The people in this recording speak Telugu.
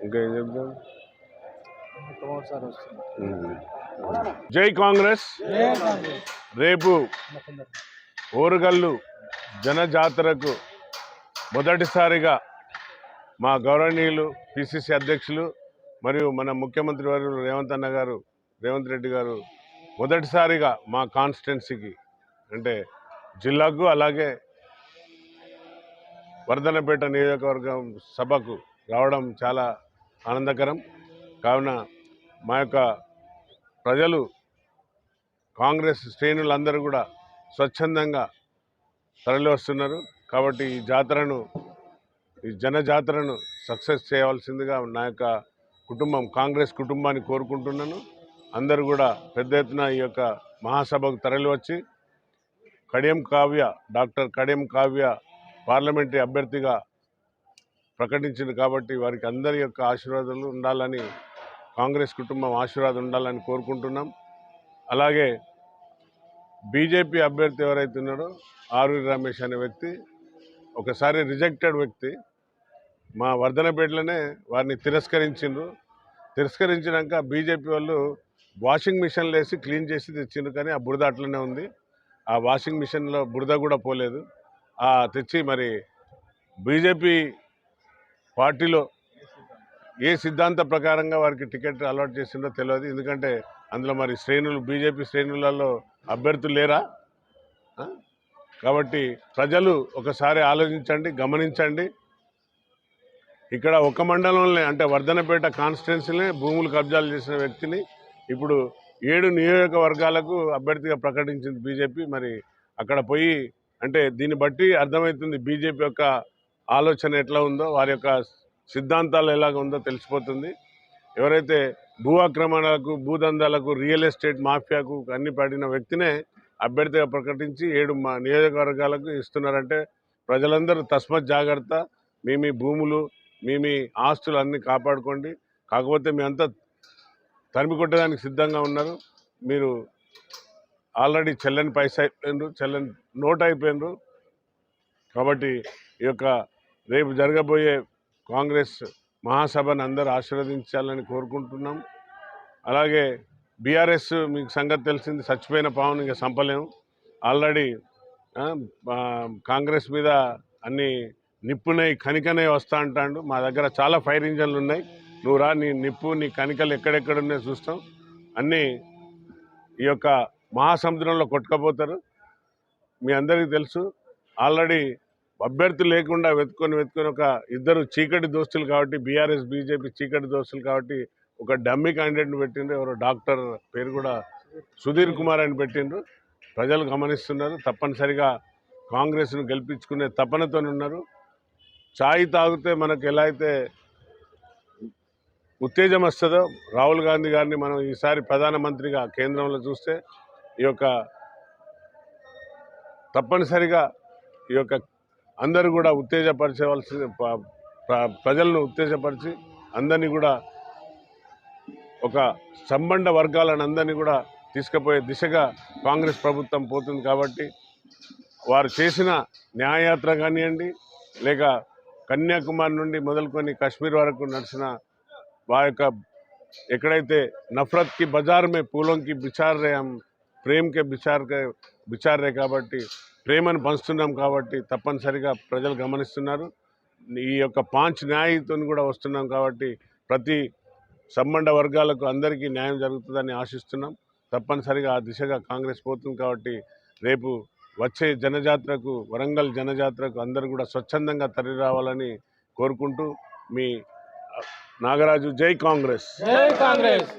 ఇంకా ఏం చెప్తాం. జై కాంగ్రెస్ రేపు ఓరుగల్లు జనజాతరకు మొదటిసారిగా మా గౌరవనీయులు పిసిసి అధ్యక్షులు మరియు మన ముఖ్యమంత్రి వారు రేవంత్ అన్న గారు రేవంత్ రెడ్డి గారు మొదటిసారిగా మా కాన్స్టిట్యున్సీకి అంటే జిల్లాకు అలాగే వర్ధనపేట నియోజకవర్గం సభకు రావడం చాలా ఆనందకరం. కావున మా యొక్క ప్రజలు కాంగ్రెస్ శ్రేణులందరూ కూడా స్వచ్ఛందంగా తరలి వస్తున్నారు. కాబట్టి ఈ జాతరను ఈ జన జాతరను సక్సెస్ చేయవలసిందిగా నా యొక్క కుటుంబం కాంగ్రెస్ కుటుంబాన్ని కోరుకుంటున్నాను. అందరూ కూడా పెద్ద ఎత్తున ఈ యొక్క మహాసభకు తరలివచ్చి కడియం కావ్య డాక్టర్ కడియం కావ్య పార్లమెంటరీ అభ్యర్థిగా ప్రకటించింది కాబట్టి వారికి అందరి యొక్క ఆశీర్వాదాలు ఉండాలని కాంగ్రెస్ కుటుంబం ఆశీర్వాదం ఉండాలని కోరుకుంటున్నాం. అలాగే బీజేపీ అభ్యర్థి ఎవరైతే ఉన్నాడో ఆరూరి రమేష్ అనే వ్యక్తి ఒకసారి రిజెక్టెడ్ వ్యక్తి మా వర్ధనపేటలోనే వారిని తిరస్కరించిండ్రు. తిరస్కరించినాక బీజేపీ వాళ్ళు వాషింగ్ మిషన్లు వేసి క్లీన్ చేసి తెచ్చిండ్రు కానీ ఆ బురద అట్లనే ఉంది. ఆ వాషింగ్ మిషన్లో బురద కూడా పోలేదు. ఆ తెచ్చి మరి బీజేపీ పార్టీలో ఏ సిద్ధాంత ప్రకారంగా వారికి టికెట్ అలాట్ చేసిందో తెలియదు. ఎందుకంటే అందులో మరి శ్రేణులు బీజేపీ శ్రేణులలో అభ్యర్థులు లేరా? కాబట్టి ప్రజలు ఒకసారి ఆలోచించండి గమనించండి. ఇక్కడ ఒక మండలంలోనే అంటే వర్ధనపేట కాన్స్టిట్యున్సీలే భూములు కబ్జాలు చేసిన వ్యక్తిని ఇప్పుడు ఏడు నియోజకవర్గాలకు అభ్యర్థిగా ప్రకటించింది బీజేపీ. మరి అక్కడ పోయి అంటే దీన్ని బట్టి అర్థమవుతుంది బీజేపీ యొక్క ఆలోచన ఎట్లా ఉందో వారి యొక్క సిద్ధాంతాలు ఎలాగ ఉందో తెలిసిపోతుంది. ఎవరైతే భూ ఆక్రమణలకు భూదందాలకు రియల్ ఎస్టేట్ మాఫియాకు అన్ని పడిన వ్యక్తినే అభ్యర్థిగా ప్రకటించి ఏడు మా నియోజకవర్గాలకు ఇస్తున్నారంటే ప్రజలందరూ తస్మత్ జాగ్రత్త. మీ మీ భూములు మీ మీ ఆస్తులు అన్నీ కాపాడుకోండి. కాకపోతే మీ అంతా తరిమి కొట్టడానికి సిద్ధంగా ఉన్నారు. మీరు ఆల్రెడీ చెల్లని పైసా అయిపోయినరు చెల్లని నోట్ అయిపోయినరు. కాబట్టి ఈ యొక్క రేపు జరగబోయే కాంగ్రెస్ మహాసభను అందరూ ఆశీర్వదించాలని కోరుకుంటున్నాం. అలాగే బీఆర్ఎస్ మీకు సంగతి తెలిసింది చచ్చిపోయిన పావును ఇంకా చంపలేము ఆల్రెడీ కాంగ్రెస్ మీద అన్ని నిప్పునై కనికనే వస్తా అంటాడు. మా దగ్గర చాలా ఫైర్ ఇంజన్లు ఉన్నాయి. నువ్వు రా నీ నిప్పు నీ కనికలు ఎక్కడెక్కడ ఉన్నాయో చూస్తాం. అన్నీ ఈ యొక్క మహాసముద్రంలో కొట్టుకపోతారు. మీ అందరికీ తెలుసు ఆల్రెడీ అభ్యర్థి లేకుండా వెతుకొని వెతుకొని ఒక ఇద్దరు చీకటి దోస్తులు కాబట్టి బీఆర్ఎస్ బీజేపీ చీకటి దోస్తులు కాబట్టి ఒక డమ్మీ క్యాండిడేట్ని పెట్టిండ్రు. ఎవరో డాక్టర్ పేరు కూడా సుధీర్ కుమార్ అని పెట్టిండ్రు. ప్రజలు గమనిస్తున్నారు. తప్పనిసరిగా కాంగ్రెస్ను గెలిపించుకునే తపనతో ఉన్నారు. చాయ్ తాగితే మనకు ఎలా అయితే ఉత్తేజం వస్తుందో రాహుల్ గాంధీ గారిని మనం ఈసారి ప్రధానమంత్రిగా కేంద్రంలో చూస్తే ఈ యొక్క తప్పనిసరిగా ఈ యొక్క అందరూ కూడా ఉత్తేజపరచవలసి ప్రజలను ఉత్తేజపరిచి అందరినీ కూడా ఒక సంబంధ వర్గాలను అందరినీ కూడా తీసుకుపోయే దిశగా కాంగ్రెస్ ప్రభుత్వం పోతుంది కాబట్టి వారు చేసిన న్యాయయాత్ర కానివ్వండి లేక కన్యాకుమారి నుండి మొదలుకొని కాశ్మీర్ వరకు నడిచిన వారి యొక్క ఎక్కడైతే నఫరత్కి బజార్ మే పూలంకి బిచార్ రే హమ్ బిచార్ బిచార్ రే కాబట్టి ప్రేమను పంచుతున్నాం కాబట్టి తప్పనిసరిగా ప్రజలు గమనిస్తున్నారు. ఈ యొక్క పాంచ్ న్యాయతో కూడా వస్తున్నాం కాబట్టి ప్రతి సంబంధ వర్గాలకు అందరికీ న్యాయం జరుగుతుందని ఆశిస్తున్నాం. తప్పనిసరిగా ఆ దిశగా కాంగ్రెస్ పోతుంది కాబట్టి రేపు వచ్చే జనజాతరకు వరంగల్ జనజాతరకు అందరూ కూడా స్వచ్ఛందంగా తరలి రావాలని కోరుకుంటూ మీ నాగరాజు జై కాంగ్రెస్. జై కాంగ్రెస్.